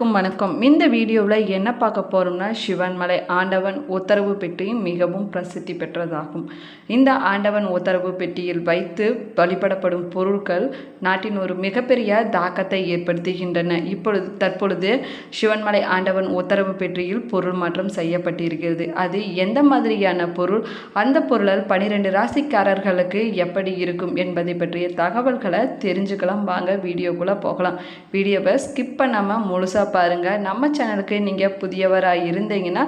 வணக்கம் வணக்கம். இந்த வீடியோவில் என்ன பார்க்க போகிறோம்னா சிவன்மலை ஆண்டவன் உத்தரவு பெட்டி மிகவும் பிரசித்தி பெற்றதாகும். இந்த ஆண்டவன் உத்தரவு பெட்டியில் வைத்து வழிபடப்படும் பொருட்கள் நாட்டின் ஒரு மிகப்பெரிய தாக்கத்தை ஏற்படுத்துகின்றன. இப்பொழுது தற்பொழுது சிவன்மலை ஆண்டவன் உத்தரவு பெட்டியில் பொருள் மாற்றம் செய்யப்பட்டிருக்கிறது. அது எந்த மாதிரியான பொருள் அந்த பொருளால் பனிரெண்டு ராசிக்காரர்களுக்கு எப்படி இருக்கும் என்பதை பற்றிய தகவல்களை தெரிஞ்சுக்கலாம். வாங்க வீடியோக்குள்ளே போகலாம். வீடியோவை ஸ்கிப் பண்ணாமல் முழுசாக பாருங்கள் நம்ம சேனலுக்கு நீங்கள் புதியவராக இருந்தீங்கன்னா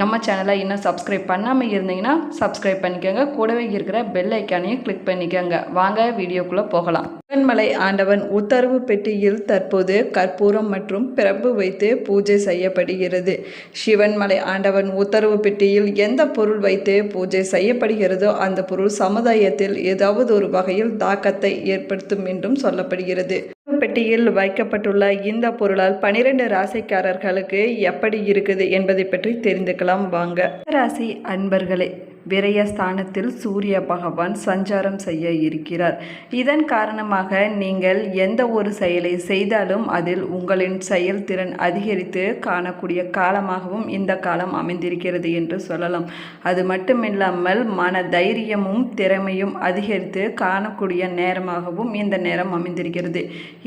நம்ம சேனலை இன்னும் சப்ஸ்கிரைப் பண்ணாமல் இருந்தீங்கன்னா சப்ஸ்கிரைப் பண்ணிக்கோங்க. கூடவே இருக்கிற பெல் ஐக்கானையும் கிளிக் பண்ணிக்கோங்க. வாங்க வீடியோக்குள்ளே போகலாம். சிவன்மலை ஆண்டவன் உத்தரவு பெட்டியில் தற்போது கற்பூரம் மற்றும் பிரபு வைத்து பூஜை செய்யப்படுகிறது. சிவன்மலை ஆண்டவன் உத்தரவு பெட்டியில் எந்த பொருள் வைத்து பூஜை செய்யப்படுகிறதோ அந்த பொருள் சமுதாயத்தில் ஏதாவது ஒரு வகையில் தாக்கத்தை ஏற்படுத்தும் என்றும் சொல்லப்படுகிறது. பெட்டியில் வைக்கப்பட்டுள்ள இந்த பொருளால் பனிரெண்டு ராசிக்காரர்களுக்கு எப்படி இருக்குது என்பதை பற்றி தெரிந்துக்கலாம். வாங்க. ராசி அன்பர்களே விரயஸ்தானத்தில் சூரிய பகவான் சஞ்சாரம் செய்ய இருக்கிறார். இதன் காரணமாக நீங்கள் எந்த ஒரு செயலை செய்தாலும் அதில் உங்களின் செயல்திறன் அதிகரித்து காணக்கூடிய காலமாகவும் இந்த காலம் அமைந்திருக்கிறது என்று சொல்லலாம். அது மட்டுமில்லாமல் மன தைரியமும் திறமையும் அதிகரித்து காணக்கூடிய நேரமாகவும் இந்த நேரம் அமைந்திருக்கிறது.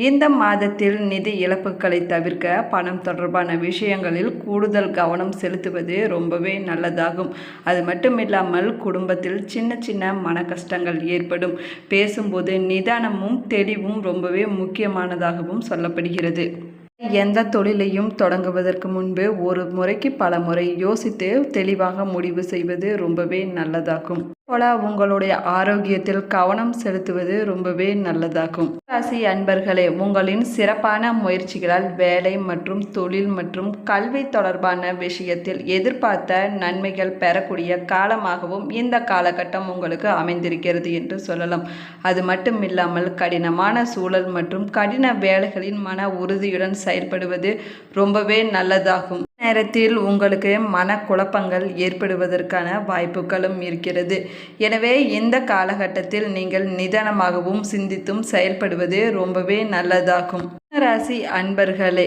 இந்த மாதத்தில் நிதி இழப்புகளை தவிர்க்க பணம் தொடர்பான விஷயங்களில் கூடுதல் கவனம் செலுத்துவது ரொம்பவே நல்லதாகும். அது மட்டுமில்லாமல் குடும்பத்தில் சின்ன சின்ன மன கஷ்டங்கள் ஏற்படும். பேசும்போது நிதானமும் தெளிவும் ரொம்பவே முக்கியமானதாகவும் சொல்லப்படுகிறது. எந்த தொழிலையும் தொடங்குவதற்கு முன்பு ஒரு முறைக்கு பல முறை யோசித்து தெளிவாக முடிவு செய்வது ரொம்பவே நல்லதாகும். போல உங்களுடைய ஆரோக்கியத்தில் கவனம் செலுத்துவது ரொம்பவே நல்லதாகும். ராசி அன்பர்களே உங்களின் சிறப்பான முயற்சிகளால் வேலை மற்றும் தொழில் மற்றும் கல்வி தொடர்பான விஷயத்தில் எதிர்பார்த்த நன்மைகள் பெறக்கூடிய காலமாகவும் இந்த காலகட்டம் உங்களுக்கு அமைந்திருக்கிறது என்று சொல்லலாம். அது மட்டும் இல்லாமல் கடினமான சூழல் மற்றும் கடின வேலைகளின் மன உறுதியுடன் செயல்படுவது ரொம்பவே நல்லதாகும். நேரத்தில் உங்களுக்கு மனக்குழப்பங்கள் ஏற்படுவதற்கான வாய்ப்புகளும் இருக்கிறது. எனவே இந்த காலகட்டத்தில் நீங்கள் நிதானமாகவும் சிந்தித்தும் செயல்படுவது ரொம்பவே நல்லதாகும். ராசி அன்பர்களே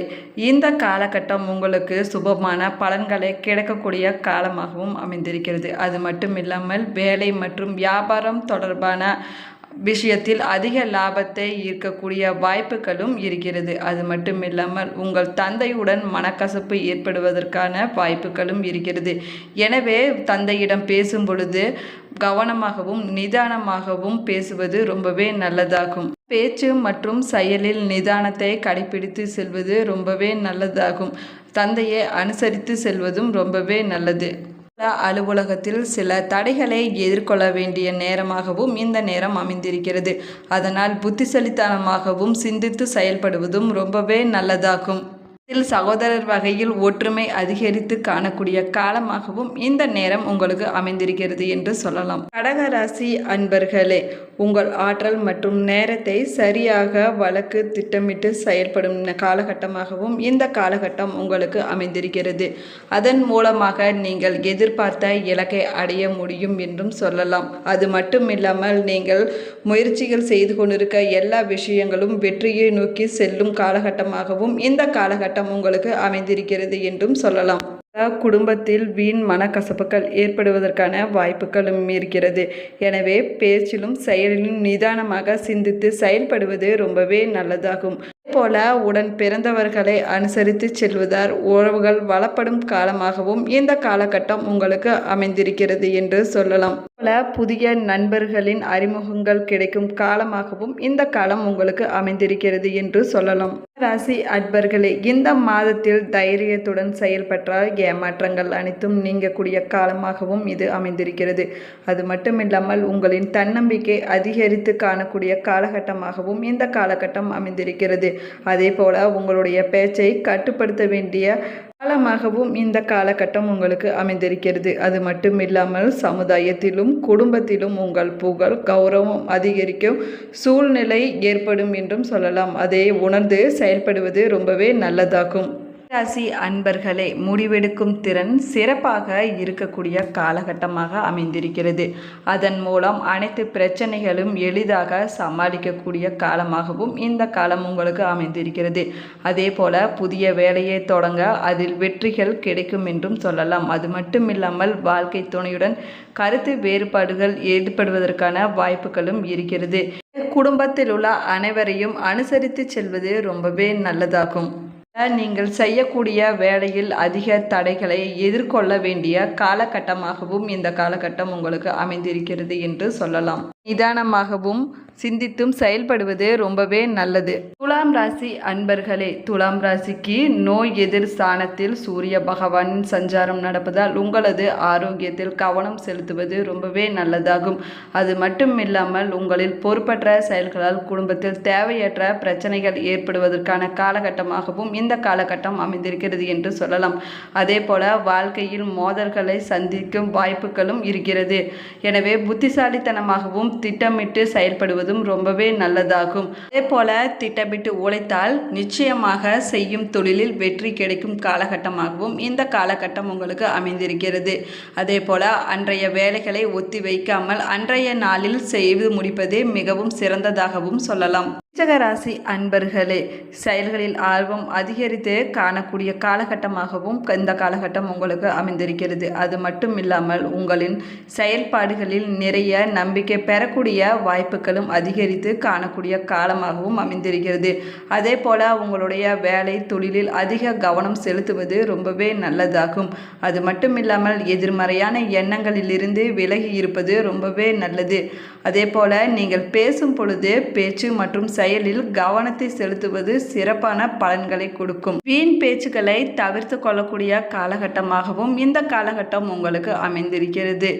இந்த காலகட்டம் உங்களுக்கு சுபமான பலன்களை கிடைக்கக்கூடிய காலமாகவும் அமைந்திருக்கிறது. அது மட்டும் இல்லாமல் வேலை மற்றும் வியாபாரம் தொடர்பான விஷயத்தில் அதிக லாபத்தை ஈர்க்கக்கூடிய வாய்ப்புகளும் இருக்கிறது. அது மட்டும் இல்லாமல் உங்கள் தந்தையுடன் மனக்கசப்பு ஏற்படுவதற்கான வாய்ப்புகளும் இருக்கிறது. எனவே தந்தையிடம் பேசும் பொழுது கவனமாகவும் நிதானமாகவும் பேசுவது ரொம்பவே நல்லதாகும். பேச்சு மற்றும் செயலில் நிதானத்தை கடைபிடித்து செல்வது ரொம்பவே நல்லதாகும். தந்தையை அனுசரித்து செல்வதும் ரொம்பவே நல்லது. அலுவலகத்தில் சில தடைகளை எதிர்கொள்ள வேண்டிய நேரமாகவும் இந்த நேரம் அமைந்திருக்கிறது. அதனால் புத்திசலித்தனமாகவும் சிந்தித்து செயல்படுவதும் ரொம்பவே நல்லதாகும். இதில் சகோதரர் வகையில் ஒற்றுமை அதிகரித்து காணக்கூடிய காலமாகவும் இந்த நேரம் உங்களுக்கு அமைந்திருக்கிறது என்று சொல்லலாம். கடகராசி அன்பர்களே உங்கள் ஆற்றல் மற்றும் நேரத்தை சரியாக வழக்கு திட்டமிட்டு செயல்படும் காலகட்டமாகவும் இந்த காலகட்டம் உங்களுக்கு அமைந்திருக்கிறது. அதன் மூலமாக நீங்கள் எதிர்பார்த்த இலக்கை அடைய முடியும் என்றும் சொல்லலாம். அது மட்டும் இல்லாமல் நீங்கள் முயற்சிகள் செய்து கொண்டிருக்க எல்லா விஷயங்களும் வெற்றியை நோக்கி செல்லும் காலகட்டமாகவும் இந்த காலகட்டம் உங்களுக்கு அமைந்திருக்கிறது என்றும் சொல்லலாம். குடும்பத்தில் வீண் மனக்கசப்புகள் ஏற்படுவதற்கான வாய்ப்புகளும் இருக்கிறது. எனவே பேச்சிலும் செயலிலும் நிதானமாக சிந்தித்து செயல்படுவது ரொம்பவே நல்லதாகும். போல உடன் பிறந்தவர்களை அனுசரித்து செல்வதால் உறவுகள் வளப்படும் காலமாகவும் இந்த காலகட்டம் உங்களுக்கு அமைந்திருக்கிறது என்று சொல்லலாம். போல புதிய நண்பர்களின் அறிமுகங்கள் கிடைக்கும் காலமாகவும் இந்த காலம் உங்களுக்கு அமைந்திருக்கிறது என்று சொல்லலாம். ராசி அன்பர்களே இந்த மாதத்தில் தைரியத்துடன் செயல்பட்டால் ஏமாற்றங்கள் அனைத்தும் நீங்கக்கூடிய காலமாகவும் இது அமைந்திருக்கிறது. அது மட்டுமில்லாமல் உங்களின் தன்னம்பிக்கை அதிகரித்து காணக்கூடிய காலகட்டமாகவும் இந்த காலகட்டம் அமைந்திருக்கிறது. அதே போல் உங்களுடைய பேச்சை கட்டுப்படுத்த வேண்டிய காலமாகவும் இந்த காலகட்டம் உங்களுக்கு அமைந்திருக்கிறது. அது மட்டும் இல்லாமல் சமுதாயத்திலும் குடும்பத்திலும் உங்கள் புகழ் கௌரவம் அதிகரிக்கும் சூழ்நிலை ஏற்படும் என்றும் சொல்லலாம். அதை உணர்ந்து செயல்படுவது ரொம்பவே நல்லதாகும். ராசி அன்பர்களே முடிவெடுக்கும் திறன் சிறப்பாக இருக்கக்கூடிய காலகட்டமாக அமைந்திருக்கிறது. அதன் மூலம் அனைத்து பிரச்சனைகளும் எளிதாக சமாளிக்கக்கூடிய காலமாகவும் இந்த காலம் உங்களுக்கு அமைந்திருக்கிறது. அதே போல புதிய வேலையை தொடங்க அதில் வெற்றிகள் கிடைக்கும் என்றும் சொல்லலாம். அது மட்டும் இல்லாமல் வாழ்க்கை துணையுடன் கருத்து வேறுபாடுகள் ஏற்படுவதற்கான வாய்ப்புகளும் இருக்கிறது. குடும்பத்தில் உள்ள அனைவரையும் அனுசரித்து செல்வது ரொம்பவே நல்லதாகும். நீங்கள் செய்யக்கூடிய வேலையில் அதிக தடைகளை எதிர்கொள்ள வேண்டிய காலகட்டமாகவும் இந்த காலகட்டம் உங்களுக்கு அமைந்திருக்கிறது என்று சொல்லலாம். நிதானமாகவும் சிந்தித்தும் செயல்படுவது ரொம்பவே நல்லது. துலாம் ராசி அன்பர்களே துலாம் ராசிக்கு நோய் எதிர் ஸ்தானத்தில் சூரிய பகவான் சஞ்சாரம் நடப்பதால் உங்களது ஆரோக்கியத்தில் கவனம் செலுத்துவது ரொம்பவே நல்லதாகும். அது மட்டும் இல்லாமல் உங்களில் பொறுப்பற்ற செயல்களால் குடும்பத்தில் தேவையற்ற பிரச்சனைகள் ஏற்படுவதற்கான காலகட்டமாகவும் இந்த காலகட்டம் அமைந்திருக்கிறது என்று சொல்லலாம். அதே போல வாழ்க்கையில் மோதல்களை சந்திக்கும் வாய்ப்புகளும் இருக்கிறது. எனவே புத்திசாலித்தனமாகவும் திட்டமிட்டு செயல்படுவதும் ரொம்பவே நல்லதாகும். அதே போல திட்டமிட்டு உழைத்தால் நிச்சயமாக செய்யும் தொழிலில் வெற்றி கிடைக்கும் காலகட்டமாகவும் இந்த காலகட்டம் உங்களுக்கு அமைந்திருக்கிறது. அதே போல அன்றைய வேலைகளை ஒத்தி வைக்காமல் அன்றைய நாளில் செய்து முடிப்பதே மிகவும் சிறந்ததாகவும் சொல்லலாம். ராசி அன்பர்களே செயல்களில் ஆர்வம் அதிகரித்து காணக்கூடிய காலகட்டமாகவும் இந்த காலகட்டம் உங்களுக்கு அமைந்திருக்கிறது. அது மட்டும் இல்லாமல் உங்களின் செயல்பாடுகளில் நிறைய நம்பிக்கை பெறக்கூடிய வாய்ப்புகளும் அதிகரித்து காணக்கூடிய காலமாகவும் அமைந்திருக்கிறது. அதே போல உங்களுடைய வேலை தொழிலில் அதிக கவனம் செலுத்துவது ரொம்பவே நல்லதாகும். அது மட்டும் இல்லாமல் எதிர்மறையான எண்ணங்களிலிருந்து விலகி இருப்பது ரொம்பவே நல்லது. அதே போல் நீங்கள் பேசும் பொழுது பேச்சு மற்றும் செயலில் கவனத்தை செலுத்துவது சிறப்பான பலன்களை கொடுக்கும். வீண் பேச்சுக்களை தவிர்த்து கொள்ளக்கூடிய காலகட்டமாகவும் இந்த காலகட்டம் உங்களுக்கு அமைந்திருக்கிறது.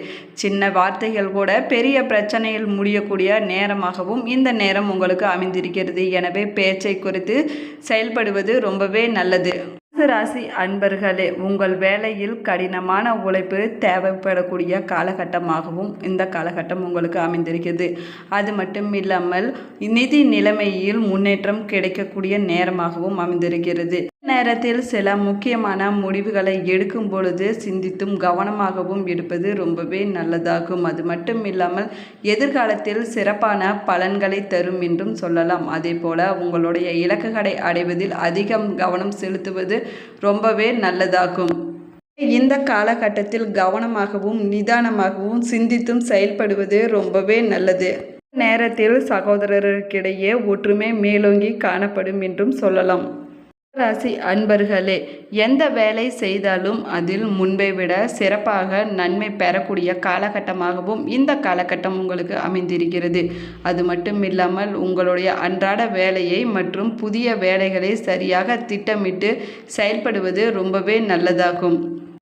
சின்ன வார்த்தைகள் கூட பெரிய பிரச்சனையில் முடியக்கூடிய நேரமாகவும் இந்த நேரம் உங்களுக்கு அமைந்திருக்கிறது. எனவே பேச்சை குறித்து செயல்படுவது ரொம்பவே நல்லது. ராசி அன்பர்களே உங்கள் வேலையில் கடினமான உழைப்பு தேவைப்படக்கூடிய காலகட்டமாகவும் இந்த காலகட்டம் உங்களுக்கு அமைந்திருக்கிறது. அது மட்டும் இல்லாமல் நிதி நிலைமையில் முன்னேற்றம் கிடைக்கக்கூடிய நேரமாகவும் அமைந்திருக்கிறது. நேரத்தில் சில முக்கியமான முடிவுகளை எடுக்கும் பொழுது சிந்தித்தும் கவனமாகவும் எடுப்பது ரொம்பவே நல்லதாகும். அது மட்டும் இல்லாமல் எதிர்காலத்தில் சிறப்பான பலன்களை தரும் என்றும் சொல்லலாம். அதே போல உங்களுடைய இலக்குகளை அடைவதில் அதிகம் கவனம் செலுத்துவது ரொம்பவே நல்லதாகும். இந்த காலகட்டத்தில் கவனமாகவும் நிதானமாகவும் சிந்தித்தும் செயல்படுவது ரொம்பவே நல்லது. நேரத்தில் சகோதரருக்கிடையே ஒற்றுமை மேலோங்கி காணப்படும் என்றும் சொல்லலாம். ராசி அன்பர்களே எந்த வேலை செய்தாலும் அதில் முன்பை விட சிறப்பாக நன்மை பெறக்கூடிய காலகட்டமாகவும் இந்த காலகட்டம் உங்களுக்கு அமைந்திருக்கிறது. அது மட்டும் இல்லாமல் உங்களுடைய அன்றாட வேலையை மற்றும் புதிய வேலைகளை சரியாக திட்டமிட்டு செயல்படுவது ரொம்பவே நல்லதாகும்.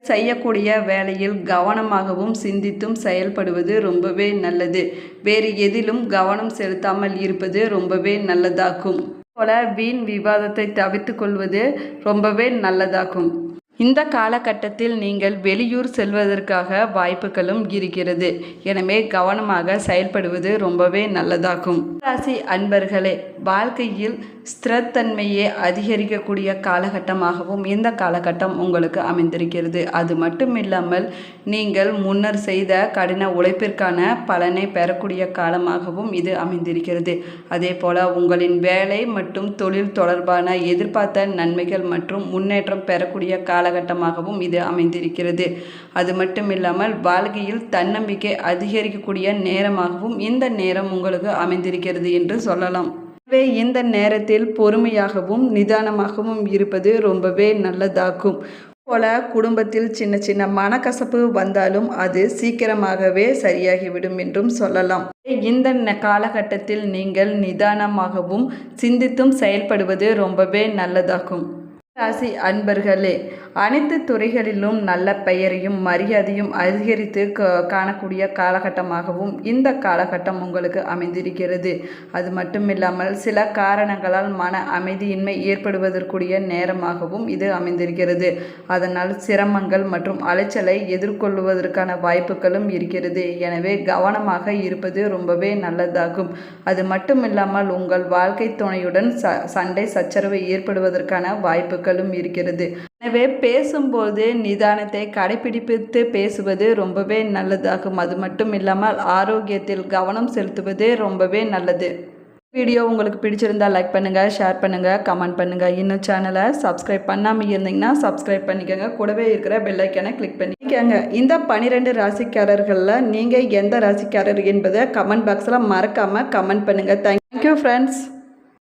செய்யக்கூடிய வேலையில் கவனமாகவும் சிந்தித்தும் செயல்படுவது ரொம்பவே நல்லது. வேறு எதிலும் கவனம் செலுத்தாமல் இருப்பது ரொம்பவே நல்லதாகும். போல வீண் விவாதத்தை தவிர்த்து கொள்வது ரொம்பவே நல்லதாகும். இந்த காலகட்டத்தில் நீங்கள் வெளியூர் செல்வதற்காக வாய்ப்புகளும் இருக்கிறது. எனவே கவனமாக செயல்படுவது ரொம்பவே நல்லதாகும். ராசி அன்பர்களே வாழ்க்கையில் ஸ்திரத்தன்மையை அதிகரிக்கக்கூடிய காலகட்டமாகவும் இந்த காலகட்டம் உங்களுக்கு அமைந்திருக்கிறது. அது மட்டும் இல்லாமல் நீங்கள் முன்னர் செய்த கடின உழைப்பிற்கான பலனை பெறக்கூடிய காலமாகவும் இது அமைந்திருக்கிறது. அதே போல உங்களின் வேலை மற்றும் தொழில் தொடர்பான எதிர்பார்த்த நன்மைகள் மற்றும் முன்னேற்றம் பெறக்கூடிய காலகட்டமாகவும் இது அமைந்திருக்கிறது. அது மட்டும் இல்லாமல் வாழ்க்கையில் தன்னம்பிக்கை அதிகரிக்கக்கூடிய நேரமாகவும் இந்த நேரம் உங்களுக்கு அமைந்திருக்கிறது என்று சொல்லலாம். எனவே இந்த நேரத்தில் பொறுமையாகவும் நிதானமாகவும் இருப்பது ரொம்பவே நல்லதாகும். போல குடும்பத்தில் சின்ன சின்ன மனக்கசப்பு வந்தாலும் அது சீக்கிரமாகவே சரியாகிவிடும் என்றும் சொல்லலாம். இந்த காலகட்டத்தில் நீங்கள் நிதானமாகவும் சிந்தித்தும் செயல்படுவது ரொம்பவே நல்லதாகும். ராசி அன்பர்களே அனைத்து துறைகளிலும் நல்ல பெயரையும் மரியாதையும் அதிகரித்து காணக்கூடிய காலகட்டமாகவும் இந்த காலகட்டம் உங்களுக்கு அமைந்திருக்கிறது. அது மட்டும் இல்லாமல் சில காரணங்களால் மன அமைதியின்மை ஏற்படுவதற்குரிய நேரமாகவும் இது அமைந்திருக்கிறது. அதனால் சிரமங்கள் மற்றும் அலைச்சலை எதிர்கொள்வதற்கான வாய்ப்புகளும் இருக்கிறது. எனவே கவனமாக இருப்பது ரொம்பவே நல்லதாகும். அது மட்டும் இல்லாமல் உங்கள் வாழ்க்கை துணையுடன் ச சண்டை சச்சரவு ஏற்படுவதற்கான வாய்ப்புகளும் இருக்கிறது. எனவே பேசும்போது நிதானத்தை கடைபிடிப்பித்து பேசுவது ரொம்பவே நல்லதாகும். அது மட்டும் இல்லாமல் ஆரோக்கியத்தில் கவனம் செலுத்துவது ரொம்பவே நல்லது. வீடியோ உங்களுக்கு பிடிச்சிருந்தா லைக் பண்ணுங்கள் ஷேர் பண்ணுங்கள் கமெண்ட் பண்ணுங்கள் இன்னும் சேனலை சப்ஸ்கிரைப் பண்ணாமல் இருந்தீங்கன்னா சப்ஸ்கிரைப் பண்ணிக்கோங்க. கூடவே இருக்கிற பெல்லைக்கனை கிளிக் பண்ணிக்கோங்க. இந்த பன்னிரெண்டு ராசிக்காரர்களில் நீங்கள் எந்த ராசிக்காரர் என்பதை கமெண்ட் பாக்ஸில் மறக்காமல் கமெண்ட் பண்ணுங்கள் தேங்க்யூ ஃப்ரெண்ட்ஸ்